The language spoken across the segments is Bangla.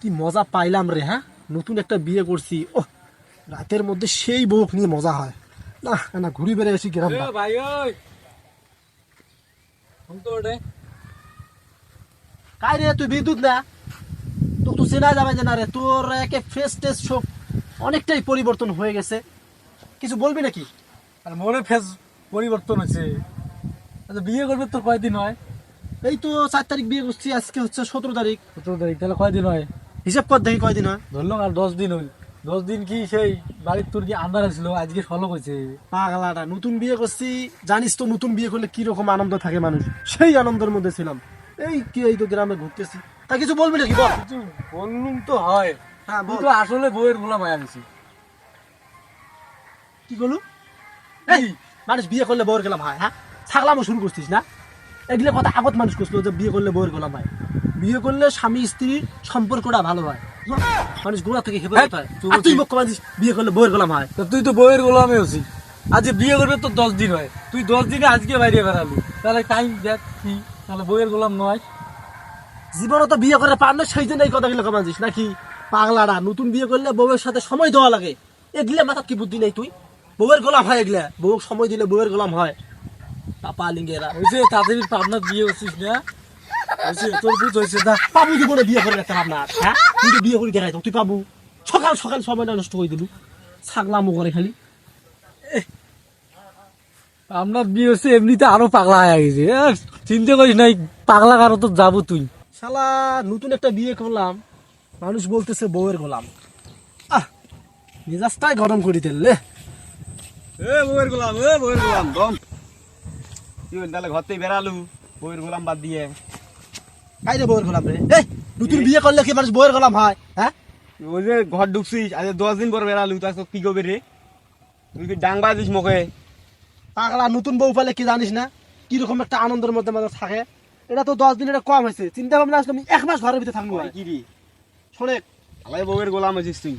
কি মজা পাইলাম রে হ্যাঁ? নতুন একটা বিয়ে করছি। ও রাতের মধ্যে সেই বউক নিয়ে মজা হয়। না না ঘুরি বেড়ে আসি গ্রাম। তো কাই রে তুই বিদ্যুৎ না? তোর তো চেনা যাবে না রে তোর একে ফেস টেস সব অনেকটাই পরিবর্তন হয়ে গেছে। কিছু বলবি নাকি? আর মনে ফেস পরিবর্তন হয়েছে। আচ্ছা বিয়ে করবে তো কয়দিন হয়? এই তো চার তারিখ বিয়ে করছি আজকে হচ্ছে সতেরো তারিখ। সতেরো তারিখ তাহলে কয়দিন হয়? হিসাব কর দেখি কয়দিন হয়। ধরলাম আর দশ দিন দশ দিন কি সেই বাড়ির তোর কি আন্দার ছিল আজকে ফলো করছে পাগলাটা নতুন বিয়ে করছি জানিস তো নতুন বিয়ে করলে কি রকম আনন্দ থাকে মানুষ। সেই আনন্দের মধ্যে ছিলাম। এই কি এই তো গ্রামে ঘুরতেছি। তা কিছু বলবি নাকি বল? কিছু বললুম তো হয়। হ্যাঁ বল। কিন্তু আসলে বইয়ের গোলাম মায়া গেছি। কি বলু এই মানুষ বিয়ে করলে বউয়ের গেলাম হয় হ্যাঁ? ছাগলামও শুরু করছিস না? এগুলো কথা আগত মানুষ করছিল যে বিয়ে করলে বউয়ের গোলাম হয়। বিয়ে করলে স্বামী স্ত্রীর সম্পর্কটা ভালো হয়। মানুষ গোড়া থেকে হেফে হ্যাঁ, হয়। তুই। মুখ্য মানুষ বিয়ে করলে বউয়ের গোলাম হয়। তুই তো বইয়ের গোলামে আজ বিয়ে করবে তো দশ দিন হয়। তুই দশ দিনে আজকে বাইরে বেড়ালি। তাহলে টাইম দেখ কি তাহলে বইয়ের গোলাম নয়। জীবনে তো বিয়ে করে পার না সেই জন্য এই কথাগুলো নাকি? পাগলারা নতুন বিয়ে করলে বউয়ের সাথে সময় দেওয়া লাগে। এগুলা মাথার কি বুদ্ধি নেই তুই? বউয়ের গোলাম হয় এগুলা। বউ সময় দিলে বউয়ের গোলাম হয়। পাপা লিঙ্গেরা হয়েছে তাদের পাবনার বিয়ে করছিস না? হয়েছে তোর বুঝ হয়েছে দা পাবু জীবনে বিয়ে করে রাখতে আপনার হ্যাঁ? তুই তো বিয়ে করে দেখাই তো তুই পাবু। সকাল সকাল সময়টা নষ্ট করে দিলু। ছাগলামো করে খালি। আপনার বিয়ে হচ্ছে এমনিতে আরও পাগলা হয়ে গেছে। এ, চিন্তা করিস নাই পাগলা কারও তো যাব তুই। শালা নতুন একটা বিয়ে করলাম। মানুষ বলতেছে বউয়ের গোলাম। আহ মেজাজটাই গরম করে দিলে এ বউয়ের গোলাম এ বউয়ের গোলাম দম। তুই তাহলে ঘর থেকে বেড়ালু বউয়ের গোলাম বাদ দিয়ে। কাই রে বউয়ের গোলাম রে? এই নতুন বিয়ে করলে কি মানুষ বউয়ের গোলাম হয় হ্যাঁ? ওই যে ঘর ঢুকছিস আজ দশ দিন পর বেড়ালু তার কি করবে রে? তুই কি ডাং বাজিস মুখে? পাগলা নতুন বউ পেলে কি জানিস না? কীরকম একটা আনন্দের মধ্যে মানুষ থাকে। এটা তো দশ দিন এটা কম হয়েছে। চিন্তা ভাবনা আসলে আমি এক মাস ঘরের ভিতরে থাকব কি রে? শোনে আলাই বউয়ের গোলাম আছিস তুই।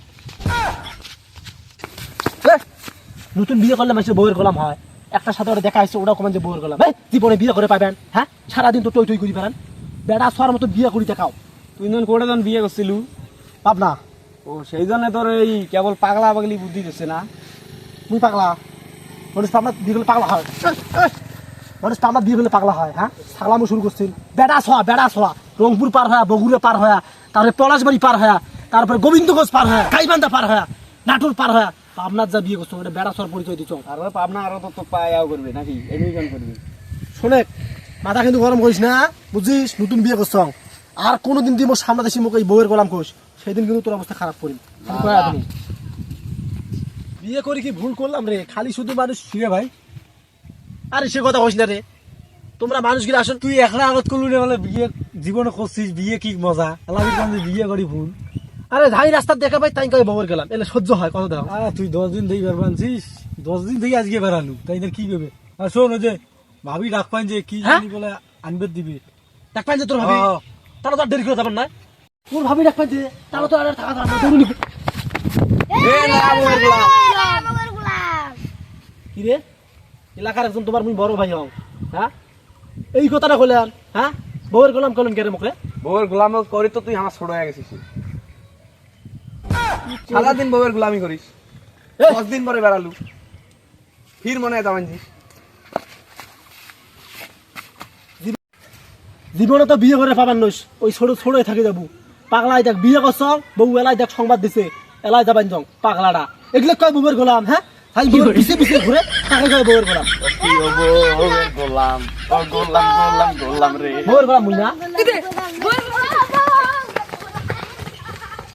নতুন বিয়ে করলে মানুষের বউয়ের গোলাম হয়। একটা সাথে ওরা দেখা আসছে ওটাও কমান যে বউয়ের গোলাম এই জীবনে বিয়ে করে পাবেন হ্যাঁ? সারাদিন তো টই টই করি পারেন বেড়া সর মতো বিয়ে করি দেখাও তুই যখন করে যখন বিয়ে করছিলু? পাবনা। ও সেই জন্য তোর এই কেবল পাগলা পাগলি বুদ্ধি দিচ্ছে না? মুই পাগলা। মানুষ পাবনা বিয়ে করলে পাগলা হয়। মানুষ পাবনা বিয়ে করলে পাগলা হয় হ্যাঁ? সাগলামো শুরু করছিল। বেড়া ছোয়া বেড়া ছোয়া রংপুর পার হয়া বগুড়ে পার হয়া তারপরে পলাশবাড়ি পার হয়া তারপরে গোবিন্দগঞ্জ পার হয়া গাইবান্ধা পার হয়া নাটোর পার হয়া পাবনার যা বিয়ে করছ ওটা বেড়া ছোয়ার পরিচয় দিচ্ছ আর ওই পাবনা আরও তো পায়াও করবে নাকি? এডমিশন করবে? শোনে মাথা কিন্তু গরম করিস না বুঝিস? নতুন বিয়ে করছ। আর কোনোদিন দিব সামনে দেশি মুখ এই বউয়ের গোলাম কোষ সেদিন কিন্তু তোর অবস্থা খারাপ করি। দিনি। বিয়ে করে কি ভুল করলাম রে? খালি শুধু মানুষ শুয়ে ভাই। আরে সে কথা কইস না রে। তোমরা মানুষগুলো আসেন তুই একলা আগত করলু রে বলে বিয়ে জীবনে করছিস বিয়ে কি মজা? কাছে বিয়ে করি ভুল। আরে ধাই রাস্তা দেখা পাই তাই কই বউয়ের গেলাম। এলে সহ্য হয় কত দাও। আ তুই দশ দিন থেকে বের বানছিস দশ দিন থেকে আজকে বেড়ালু তাই না কি করবে আর শোন ওই যে ভাবি ডাক পাইন যে কি হ্যাঁ? জানি বলে আনবে দিবি। দেখ পাই যে তোর ভাবি? হ্যাঁ। তাহলে তো আর দেরি করে যাবেন না। তোর ভাবি দেখ পাই যে তাহলে তো আর থাকা যাবে না। দৌড়ুনি কি রে এলাকার একজন তোমার মুই বড় ভাই হও হ্যাঁ? এই কথাটা কইলেন হ্যাঁ? বউয়ের গোলাম কলম কেরে মুখে? বউয়ের গোলাম করি তো তুই আমার ছোট হয়ে গেছিস। সারাদিন বউয়ের গোলামি করিস। দশ দিন পরে বেড়ালু। ফির মনে হয় যাবেন জীবনে তো বিয়ে করে পাবার নইস। ওই ছোট ছোট থাকি যাব। পাগলাই দেখ বিয়ে করছ বউ এলাই দেখ সংবাদ দিছে। এলাই যাবেন জং পাগলাটা এগুলো কয় বউয়ের গোলাম হ্যাঁ? বউয়ের পিছে পিছে ঘুরে তাকে কয় বউয়ের গোলাম? গোলাম? গোলাম গোলাম গোলাম রে। বউয়ের গোলাম মুই না